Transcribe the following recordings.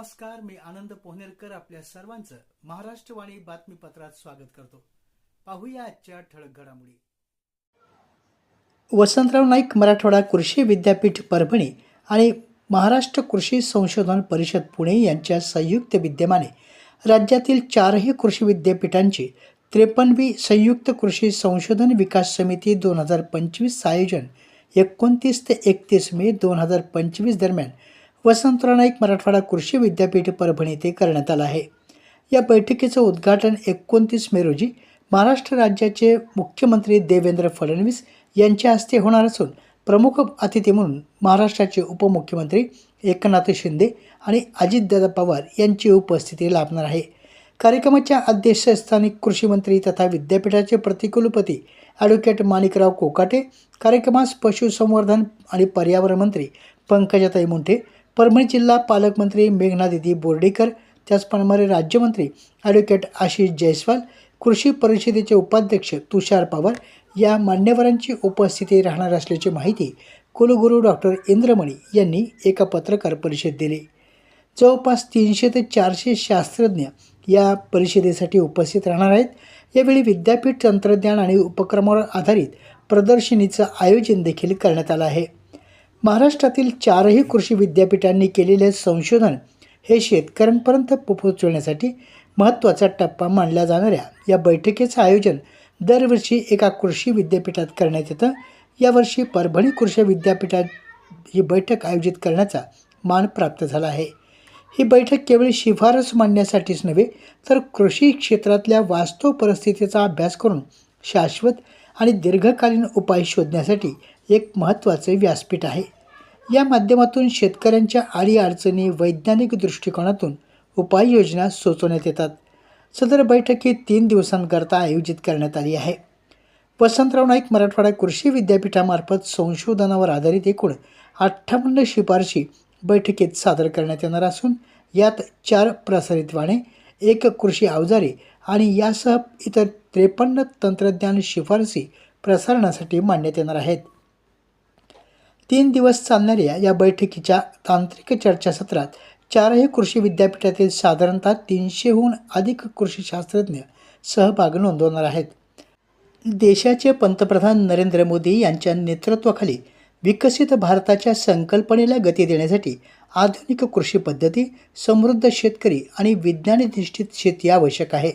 नमस्कार मी आनंद पोहनेरकर आपल्या सर्वांचं महाराष्ट्रवाणी बातमीपत्रात स्वागत करतो. पाहूया आजच्या ठळक घडामोडी. वसंतराव नाईक मराठवाडा कृषी विद्यापीठ परभणी आणि महाराष्ट्र कृषी संशोधन परिषद पुणे यांच्या संयुक्त विद्यमाने राज्यातील चारही कृषी विद्यापीठांची त्रेपन्नवी संयुक्त कृषी संशोधन विकास समिती दोन हजार पंचवीस आयोजन एकोणतीस ते एकतीस मे दोन हजार पंचवीस दरम्यान वसंतराव नाईक मराठवाडा कृषी विद्यापीठ परभणी येथे करण्यात आलं आहे. या बैठकीचं उद्घाटन एकोणतीस मे रोजी महाराष्ट्र राज्याचे मुख्यमंत्री देवेंद्र फडणवीस यांच्या हस्ते होणार असून प्रमुख अतिथी म्हणून महाराष्ट्राचे उपमुख्यमंत्री एकनाथ शिंदे आणि अजितदादा पवार यांची उपस्थिती लाभणार आहे. कार्यक्रमाच्या अध्यक्षस्थानी कृषीमंत्री तथा विद्यापीठाचे प्रतिकुलपती ॲडव्होकेट माणिकराव कोकाटे कार्यक्रमास पशुसंवर्धन आणि पर्यावरण मंत्री पंकजाताई मुंठे परभणी जिल्हा पालकमंत्री मेघनादिदी बोर्डीकर त्याचप्रमाणे राज्यमंत्री ॲडव्होकेट आशिष जयस्वाल कृषी परिषदेचे उपाध्यक्ष तुषार पवार या मान्यवरांची उपस्थिती राहणार असल्याची माहिती कुलगुरू डॉक्टर इंद्रमणी यांनी एका पत्रकार परिषदेत दिली. जवळपास तीनशे ते चारशे शास्त्रज्ञ या परिषदेसाठी उपस्थित राहणार आहेत. यावेळी विद्यापीठ तंत्रज्ञान आणि उपक्रमावर आधारित प्रदर्शनीचं आयोजन देखील करण्यात आलं आहे. महाराष्ट्रातील चारही कृषी विद्यापीठांनी केलेले संशोधन हे शेतकऱ्यांपर्यंत पोहोचवण्यासाठी महत्त्वाचा टप्पा मानल्या जाणाऱ्या. या बैठकीचं आयोजन दरवर्षी एका कृषी विद्यापीठात करण्यात येतं. यावर्षी परभणी कृषी विद्यापीठात ही बैठक आयोजित करण्याचा मान प्राप्त झाला आहे. ही बैठक केवळ शिफारस मांडण्यासाठीच नव्हे तर कृषी क्षेत्रातल्या वास्तव परिस्थितीचा अभ्यास करून शाश्वत आणि दीर्घकालीन उपाय शोधण्यासाठी एक महत्त्वाचे व्यासपीठ आहे. या माध्यमातून शेतकऱ्यांच्या अडीअडचणी वैज्ञानिक दृष्टिकोनातून उपाययोजना सुचवण्यात येतात. सदर बैठक ही तीन दिवसांकरता आयोजित करण्यात आली आहे. वसंतराव नाईक मराठवाडा कृषी विद्यापीठामार्फत संशोधनावर आधारित एकूण अठ्ठावन्न शिफारशी बैठकीत सादर करण्यात येणार असून यात चार प्रसारित वाणे एक कृषी अवजारे आणि यासह इतर त्रेपन्न तंत्रज्ञान शिफारसी प्रसारणासाठी मांडण्यात येणार आहेत. तीन दिवस चालणाऱ्या या बैठकीच्या तांत्रिक चर्चासत्रात चारही कृषी विद्यापीठातील साधारणतः तीनशेहून अधिक कृषी शास्त्रज्ञ सहभाग नोंदवणार आहेत. देशाचे पंतप्रधान नरेंद्र मोदी यांच्या नेतृत्वाखाली विकसित भारताच्या संकल्पनेला गती देण्यासाठी आधुनिक कृषी पद्धती समृद्ध शेतकरी आणि विज्ञानधिष्ठित शेती आवश्यक आहे.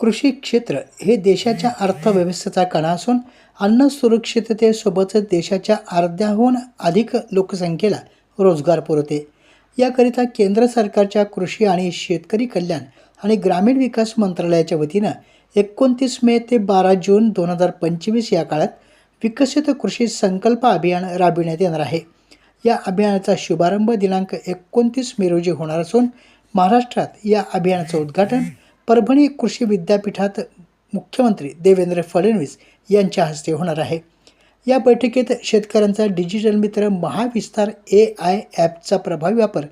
कृषी क्षेत्र हे देशाच्या अर्थव्यवस्थेचा कणा असून अन्न सुरक्षिततेसोबतच देशाच्या अर्ध्याहून अधिक लोकसंख्येला रोजगार पुरवते. याकरिता केंद्र सरकारच्या कृषी आणि शेतकरी कल्याण आणि ग्रामीण विकास मंत्रालयाच्या वतीनं एकोणतीस मे ते बारा जून दोन हजार पंचवीस या काळात विकसित कृषी संकल्प अभियान राबविण्यात येणार आहे. या अभियानाचा शुभारंभ दिनांक एकोणतीस मे रोजी होणार असून महाराष्ट्रात या अभियानाचं उद्घाटन परभणी कृषी विद्यापीठात मुख्यमंत्री देवेंद्र फडणवीस यांच्या हस्ते होणार आहे. या बैठकीत शेतकऱ्यांचा डिजिटल मित्र महाविस्तार ए आय ॲपचा प्रभावी वापर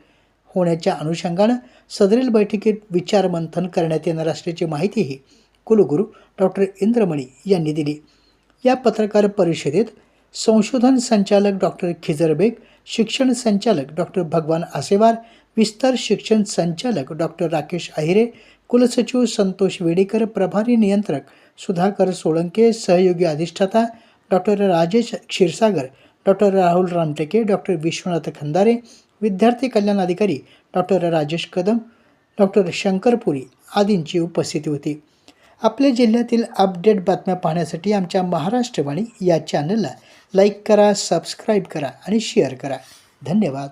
होण्याच्या अनुषंगानं सदरील बैठकीत विचारमंथन करण्यात येणार असल्याची माहितीही कुलगुरू डॉक्टर इंद्रमणी यांनी दिली. या पत्रकार परिषदेत संशोधन संचालक डॉक्टर खिजर बेग शिक्षण संचालक डॉक्टर भगवान आसेवार विस्तार शिक्षण संचालक डॉक्टर राकेश अहिरे कुलसचिव संतोष वेडेकर प्रभारी नियंत्रक सुधाकर सोळंके सहयोगी अधिष्ठाता doctor Rajesh Kshirsagar doctor Rahul Ramteke doctor Vishwanath Khandare विद्यार्थी कल्याण अधिकारी डॉक्टर राजेश कदम डॉक्टर शंकरपुरी आदींची उपस्थिती होती. आपल्या जिल्ह्यातील अपडेट बातम्या पाहण्यासाठी आमच्या महाराष्ट्रवाणी या चॅनलला लाईक करा सबस्क्राईब करा आणि शेअर करा. धन्यवाद.